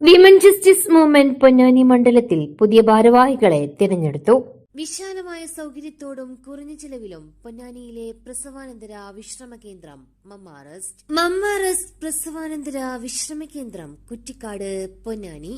Women justice movement Ponnani മണ്ഡലത്തിൽ പുതിയ ഭാരവാഹികളെ തിരഞ്ഞെടുത്തു. വിശാലമായ സൗകര്യത്തോടും കുറഞ്ഞ ചിലവിലും പൊന്നാനിയിലെ പ്രസവാനന്തര വിശ്രമ കേന്ദ്രം മമ്മാറസ്റ്റ് മമ്മാറസ്റ്റ് പ്രസവാനന്തര വിശ്രമ കേന്ദ്രം കുറ്റിക്കാട് പൊന്നാനി.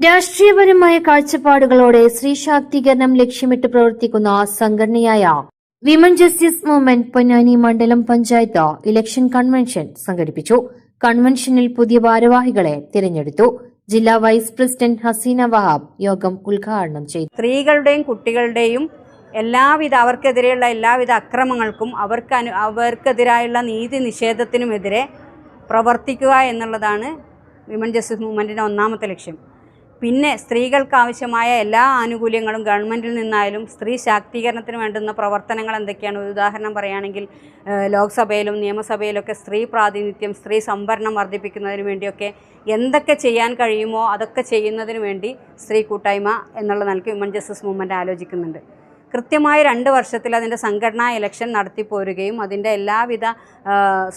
രാഷ്ട്രീയപരമായ കാഴ്ചപ്പാടുകളോടെ സ്ത്രീ ശാക്തീകരണം ലക്ഷ്യമിട്ട് പ്രവർത്തിക്കുന്ന സംഘടനയായ വിമൻ ജസ്റ്റിസ് മൂവ്മെന്റ് പൊന്നാനി മണ്ഡലം പഞ്ചായത്ത് ഇലക്ഷൻ കൺവെൻഷൻ സംഘടിപ്പിച്ചു. കൺവെൻഷനിൽ പുതിയ ഭാരവാഹികളെ തിരഞ്ഞെടുത്തു. ജില്ലാ വൈസ് പ്രസിഡന്റ് ഹസീന വഹാബ് യോഗം ഉദ്ഘാടനം ചെയ്തു. സ്ത്രീകളുടെയും കുട്ടികളുടെയും എല്ലാവിധ അവർക്കെതിരെയുള്ള എല്ലാവിധ അക്രമങ്ങൾക്കും അവർക്ക് അനു അവർക്കെതിരായുള്ള നീതി നിഷേധത്തിനുമെതിരെ പ്രവർത്തിക്കുക എന്നുള്ളതാണ് വിമൻ ജസ്റ്റിസ് മൂവ്മെന്റിന്റെ ഒന്നാമത്തെ ലക്ഷ്യം. പിന്നെ സ്ത്രീകൾക്ക് ആവശ്യമായ എല്ലാ ആനുകൂല്യങ്ങളും ഗവൺമെന്റിൽ നിന്നായാലും സ്ത്രീ ശാക്തീകരണത്തിന് വേണ്ടുന്ന പ്രവർത്തനങ്ങൾ എന്തൊക്കെയാണ്? ഒരു ഉദാഹരണം പറയുകയാണെങ്കിൽ ലോക്സഭയിലും നിയമസഭയിലൊക്കെ സ്ത്രീ പ്രാതിനിധ്യം സ്ത്രീ സംവരണം വർദ്ധിപ്പിക്കുന്നതിന് വേണ്ടിയൊക്കെ എന്തൊക്കെ ചെയ്യാൻ കഴിയുമോ അതൊക്കെ ചെയ്യുന്നതിന് വേണ്ടി സ്ത്രീ കൂട്ടായ്മ എന്നുള്ള നിലയ്ക്ക് വിമൻ ജസ്റ്റിസ് മൂവ്മെന്റ് ആലോചിക്കുന്നുണ്ട്. കൃത്യമായി രണ്ട് വർഷത്തിൽ അതിന്റെ സംഘടനാ ഇലക്ഷൻ നടത്തി പോരുകയും അതിന്റെ എല്ലാവിധ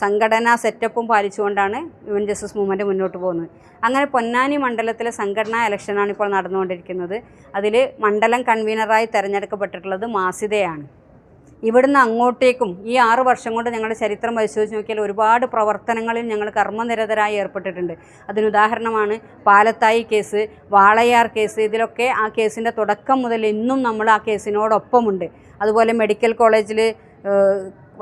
സംഘടനാ സെറ്റപ്പും പാലിച്ചുകൊണ്ടാണ് യുവൻ ജസ്റ്റിസ് മൂവ്മെന്റ് മുന്നോട്ട് പോകുന്നത്. അങ്ങനെ പൊന്നാനി മണ്ഡലത്തിലെ സംഘടനാ ഇലക്ഷനാണ് ഇപ്പോൾ നടന്നുകൊണ്ടിരിക്കുന്നത്. അതിൽ മണ്ഡലം കൺവീനറായി തിരഞ്ഞെടുക്കപ്പെട്ടിട്ടുള്ളത് മാസിതയാണ്. ഇവിടുന്ന് അങ്ങോട്ടേക്കും ഈ ആറ് വർഷം കൊണ്ട് ഞങ്ങളുടെ ചരിത്രം പരിശോധിച്ച് നോക്കിയാൽ ഒരുപാട് പ്രവർത്തനങ്ങളിൽ ഞങ്ങൾ കർമ്മനിരതരായി ഏർപ്പെട്ടിട്ടുണ്ട്. അതിനുദാഹരണമാണ് പാലത്തായി കേസ് വാളയാർ കേസ് ഇതിലൊക്കെ ആ കേസിന്റെ തുടക്കം മുതൽ ഇന്നും നമ്മൾ ആ കേസിനോടൊപ്പമുണ്ട്. അതുപോലെ മെഡിക്കൽ കോളേജിൽ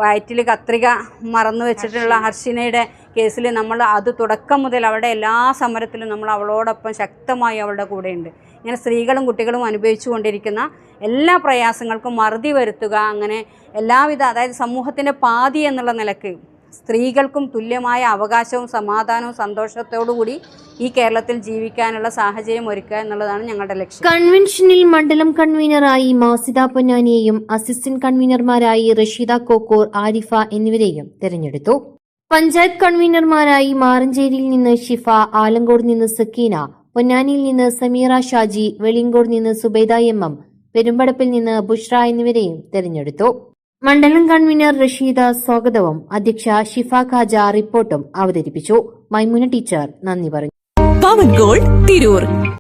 വയറ്റിൽ കത്രിക മറന്നു വെച്ചിട്ടുള്ള ഹർഷിനയുടെ കേസിൽ നമ്മൾ അത് തുടക്കം മുതൽ അവളുടെ എല്ലാ സമരത്തിലും നമ്മൾ അവളോടൊപ്പം ശക്തമായി അവളുടെ കൂടെയുണ്ട്. ഇങ്ങനെ സ്ത്രീകളും കുട്ടികളും അനുഭവിച്ചു കൊണ്ടിരിക്കുന്ന എല്ലാ പ്രയാസങ്ങൾക്കും മറുതി വരുത്തുക അങ്ങനെ എല്ലാവിധ അതായത് സമൂഹത്തിന്റെ പാതി എന്നുള്ള നിലയ്ക്ക് സ്ത്രീകൾക്കും തുല്യമായ അവകാശവും സമാധാനവും സന്തോഷത്തോടുകൂടി ഈ കേരളത്തിൽ ജീവിക്കാനുള്ള സാഹചര്യം ഒരുക്കുക എന്നുള്ളതാണ് ഞങ്ങളുടെ ലക്ഷ്യം. കൺവെൻഷനിൽ മണ്ഡലം കൺവീനറായി മാസിദ പൊന്നാനിയെയും അസിസ്റ്റന്റ് കൺവീനർമാരായി റഷീദ കോക്കോർ ആരിഫ എന്നിവരെയും തിരഞ്ഞെടുത്തു. പഞ്ചായത്ത് കൺവീനർമാരായി മാറഞ്ചേരിയിൽ നിന്ന് ഷിഫ ആലങ്കോട് നിന്ന് സക്കീന പൊന്നാനിയിൽ നിന്ന് സമീറ ഷാജി വെളിയങ്കോട് നിന്ന് സുബൈദ എം എം പെരുമ്പടപ്പിൽ നിന്ന് ബുഷ്ര എന്നിവരെയും തെരഞ്ഞെടുത്തു. മണ്ഡലം കൺവീനർ റഷീദ സ്വാഗതവും അധ്യക്ഷ ഷിഫ ഖാജ റിപ്പോർട്ടും അവതരിപ്പിച്ചു. മൈമുന ടീച്ചർ നന്ദി പറഞ്ഞു. പവൻ ഗോൾഡ് തിരൂർ.